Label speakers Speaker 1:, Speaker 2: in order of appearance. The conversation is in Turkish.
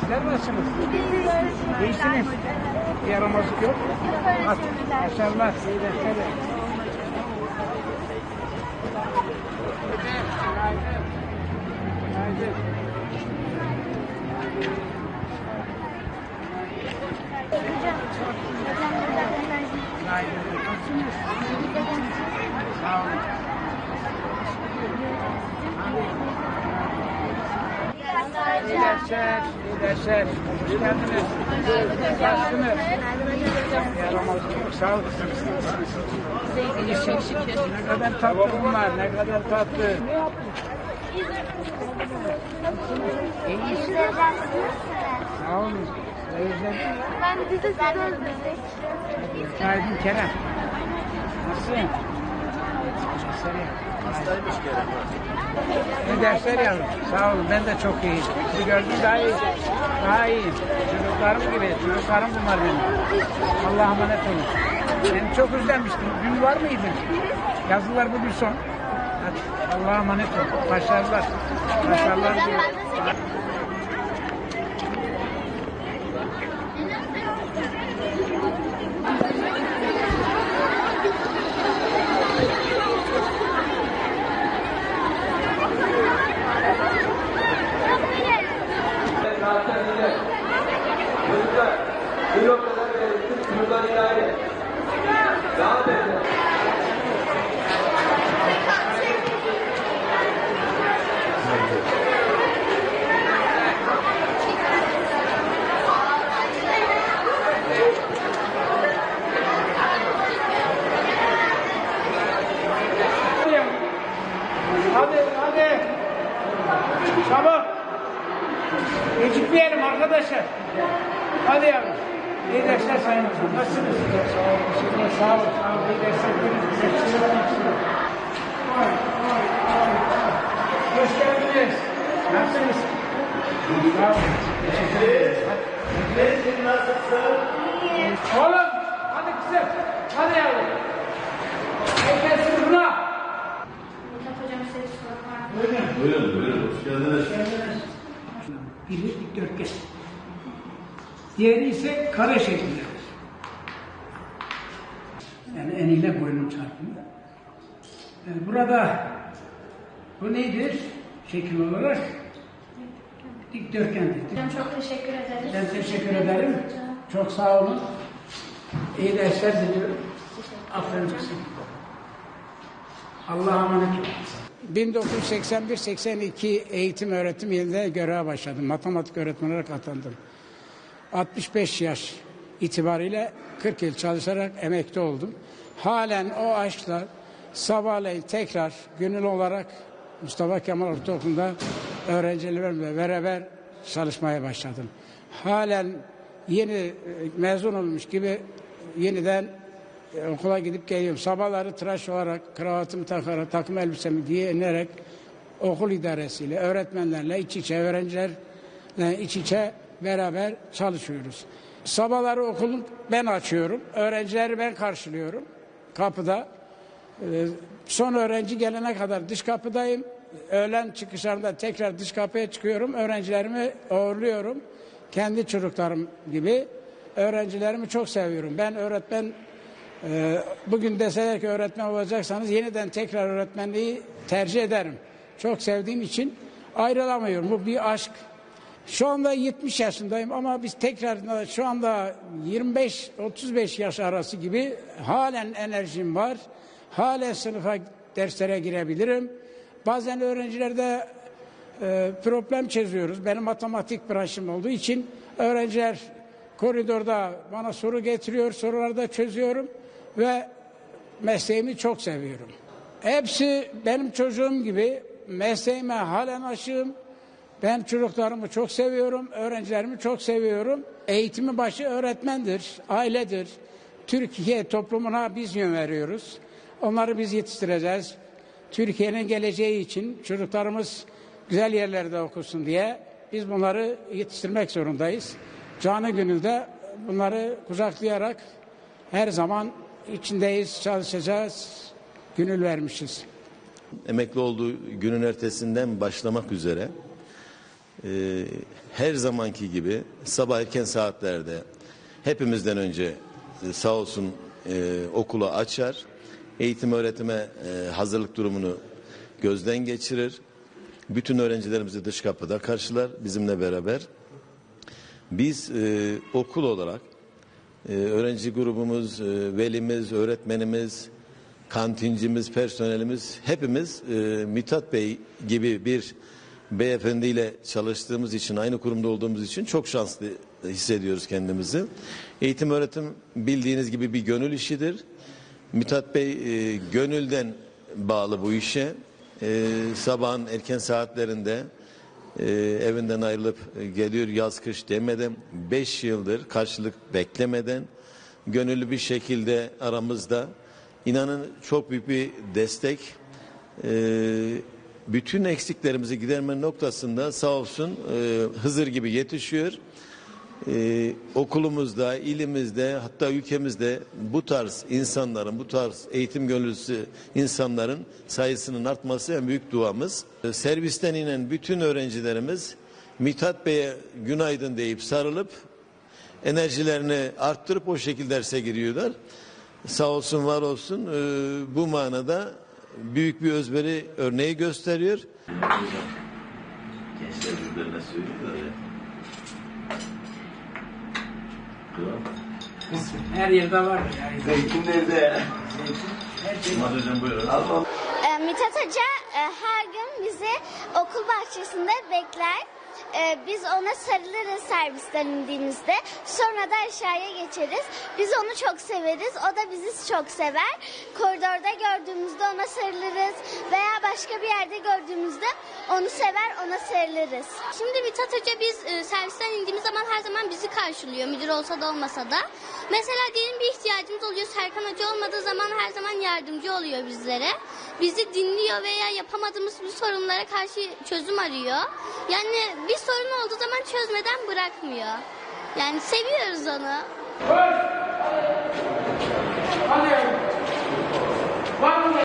Speaker 1: Sizler nasılsınız? İyisiniz. Yaramazlık yok. Hadi, Başarılar. iyi dersler. İyi dersler, iyi dersler. Hoş geldiniz. Nasılsınız? Sağ olun. İyisiniz. Ne kadar tatlı bunlar, ne kadar tatlı. Sağ olun. Özledim.
Speaker 2: Ben biz de sizi özledik.
Speaker 1: Günaydın Kerem. Nasılsın?
Speaker 3: Hastaymış Kerem.
Speaker 1: Dersler yavrum. Sağ olun. Ben de çok iyiyim. Sizi gördüm daha iyi. Daha iyiyim. Çocuklarım gibi. Çocuklarım bunlar benim. Allah'a emanet olun. Seni çok özlemiştim. Dün var mıydın? Yazılar bugün son. Allah'a emanet olun. Başarılar. Başarılar. diliyorum. الحمد لله Nasılsınız? Sağ olun. Teşekkürler. Sağ olun. Sağ olun. İyi dersler. Hoş geldiniz. Nasılsınız? Sağ olun. Teşekkür ederiz. Hadi. Oğlum. Hadi kızım. Hadi yavrum. Herkes buna.
Speaker 2: Hocam size bir soru var.
Speaker 1: Buyurun.
Speaker 3: Buyurun buyurun. Hoş geldiniz.
Speaker 1: Biri dikdörtgen. Diğeri ise kare şeklinde. Yani burada bu nedir? Şekil olarak dikdörtgendir.
Speaker 2: Hocam çok teşekkür ederiz.
Speaker 1: Ben teşekkür ederim. Çok sağ olun. İyi dersler diliyorum. Aferin kızım. Allah'a emanet olun. 1981-82 eğitim öğretim yılında göreve başladım. Matematik öğretmeni olarak atandım. 65 yaş itibariyle 40 yıl çalışarak emekli oldum. Halen o aşkla sabahleyin tekrar gönül olarak Mustafa Kemal Ortaokulu'nda öğrencilerimle beraber çalışmaya başladım. Halen yeni e, mezun olmuş gibi yeniden e, okula gidip geliyorum. Sabahları tıraş olarak, kravatımı takarak, takım elbisemi giyinerek okul idaresiyle, öğretmenlerle iç içe, öğrencilerle iç içe beraber çalışıyoruz. Sabahları okulu ben açıyorum, öğrencileri ben karşılıyorum kapıda. Ee, Son öğrenci gelene kadar dış kapıdayım. Öğlen çıkışlarında tekrar dış kapıya çıkıyorum. Öğrencilerimi uğurluyorum. Kendi çocuklarım gibi. Öğrencilerimi çok seviyorum. Ben öğretmen e, bugün deseler ki öğretmen olacaksanız yeniden tekrar öğretmenliği tercih ederim. Çok sevdiğim için ayrılamıyorum. Bu bir aşk. Şu anda 70 yaşındayım ama biz tekrar şu anda 25-35 yaş arası gibi halen enerjim var. Halen sınıfa derslere girebilirim. Bazen öğrencilerde e, problem çözüyoruz. Benim matematik branşım olduğu için öğrenciler koridorda bana soru getiriyor, soruları da çözüyorum ve mesleğimi çok seviyorum. Hepsi benim çocuğum gibi mesleğime halen aşığım. Ben çocuklarımı çok seviyorum, öğrencilerimi çok seviyorum. Eğitimi başı öğretmendir, ailedir. Türkiye toplumuna biz yön veriyoruz. Onları biz yetiştireceğiz. Türkiye'nin geleceği için çocuklarımız güzel yerlerde okusun diye biz bunları yetiştirmek zorundayız. Canı gönülde bunları kucaklayarak her zaman içindeyiz, çalışacağız, gönül vermişiz.
Speaker 3: Emekli olduğu günün ertesinden başlamak üzere e, her zamanki gibi sabah erken saatlerde hepimizden önce e, sağ olsun e, okulu açar, eğitim öğretime e, hazırlık durumunu gözden geçirir. Bütün öğrencilerimizi dış kapıda karşılar bizimle beraber. Biz e, okul olarak e, öğrenci grubumuz, e, velimiz, öğretmenimiz, kantincimiz, personelimiz hepimiz e, Mithat Bey gibi bir beyefendiyle çalıştığımız için, aynı kurumda olduğumuz için çok şanslı hissediyoruz kendimizi. Eğitim öğretim bildiğiniz gibi bir gönül işidir. Mithat Bey e, gönülden bağlı bu işe. E, sabahın erken saatlerinde e, evinden ayrılıp e, geliyor yaz kış demeden 5 yıldır karşılık beklemeden gönüllü bir şekilde aramızda inanın çok büyük bir destek e, bütün eksiklerimizi giderme noktasında sağ olsun e, Hızır gibi yetişiyor. Ee, okulumuzda, ilimizde hatta ülkemizde bu tarz insanların, bu tarz eğitim gönüllüsü insanların sayısının artması en büyük duamız. Ee, servisten inen bütün öğrencilerimiz Mithat Bey'e günaydın deyip sarılıp enerjilerini arttırıp o şekilde derse giriyorlar. Sağ olsun var olsun ee, bu manada büyük bir özveri örneği gösteriyor. Gençler birbirine söylüyorlar
Speaker 1: Her yerde var yani.
Speaker 4: Zeytin nerede?
Speaker 3: Hocam buyurun.
Speaker 2: Ee, Mithat Hoca e, her gün bizi okul bahçesinde bekler. Ee, biz ona sarılırız servisten indiğimizde. Sonra da aşağıya geçeriz. Biz onu çok severiz. O da bizi çok sever. Koridorda gördüğümüzde ona sarılırız. Veya başka bir yerde gördüğümüzde onu sever, ona sarılırız.
Speaker 5: Şimdi Mithat Hoca biz e, servisten indiğimiz zaman her zaman bizi karşılıyor. Müdür olsa da olmasa da. Mesela diyelim bir ihtiyacımız oluyor. Serkan Hoca olmadığı zaman her zaman yardımcı oluyor bizlere. Bizi dinliyor veya yapamadığımız bir sorunlara karşı çözüm arıyor. Yani bir sorun olduğu zaman çözmeden bırakmıyor. Yani seviyoruz onu.
Speaker 1: Hadi